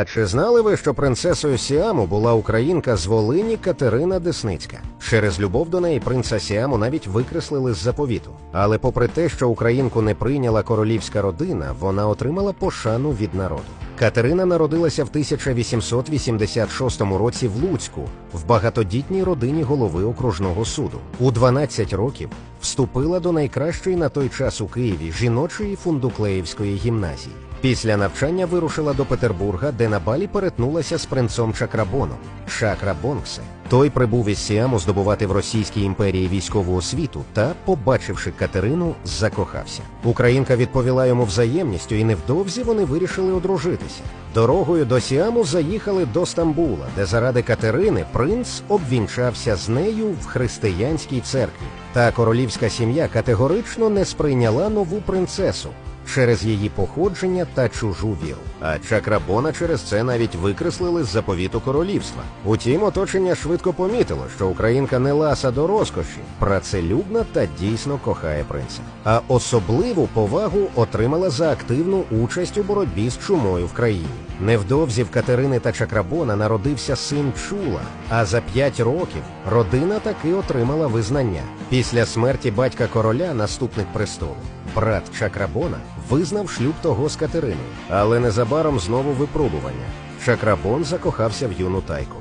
А чи знали ви, що принцесою Сіаму була українка з Волині Катерина Десницька? Через любов до неї принца Сіаму навіть викреслили з заповіту. Але попри те, що українку не прийняла королівська родина, вона отримала пошану від народу. Катерина народилася в 1886 році в Луцьку в багатодітній родині голови окружного суду. У 12 років вступила до найкращої на той час у Києві жіночої фундуклеївської гімназії. Після навчання вирушила до Петербурга, де на балі перетнулася з принцом Чакрабоном Чакрабонксе. Той прибув із Сіаму здобувати в Російській імперії військову освіту та, побачивши Катерину, закохався. Українка відповіла йому взаємністю, і невдовзі вони вирішили одружитися. Дорогою до Сіаму заїхали до Стамбула, де заради Катерини принц обвінчався з нею в християнській церкві. Та королівська сім'я категорично не сприйняла нову принцесу через її походження та чужу віру. А Чакрабона через це навіть викреслили з заповіту королівства. Утім, оточення швидко помітило, що українка не ласа до розкоші, працелюбна та дійсно кохає принца. А особливу повагу отримала за активну участь у боротьбі з чумою в країні. Невдовзі в Катерини та Чакрабона народився син Чула, а за п'ять років родина таки отримала визнання. Після смерті батька короля, наступник престолу, брат Чакрабона визнав шлюб того з Катериною, але незабаром знову випробування. Чакрабон закохався в юну тайку.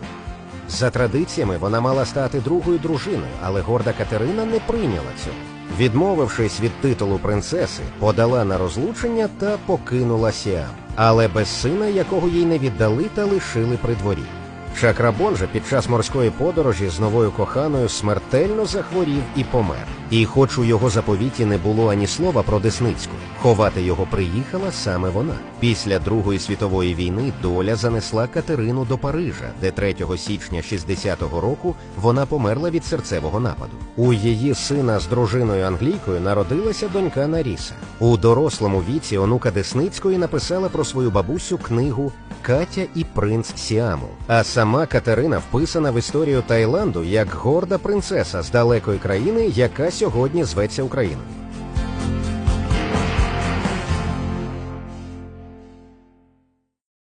За традиціями вона мала стати другою дружиною, але горда Катерина не прийняла цього. Відмовившись від титулу принцеси, подала на розлучення та покинула Сіам, але без сина, якого їй не віддали та лишили при дворі. Чакрабон же під час морської подорожі з новою коханою смертельно захворів і помер. І хоч у його заповіті не було ані слова про Десницьку, ховати його приїхала саме вона. Після Другої світової війни доля занесла Катерину до Парижа, де 3 січня 60-го року вона померла від серцевого нападу. У її сина з дружиною англійкою народилася донька Наріса. У дорослому віці онука Десницької написала про свою бабусю книгу Катя і принц Сіаму. А сама Катерина вписана в історію Таїланду як горда принцеса з далекої країни, яка сьогодні зветься Україною.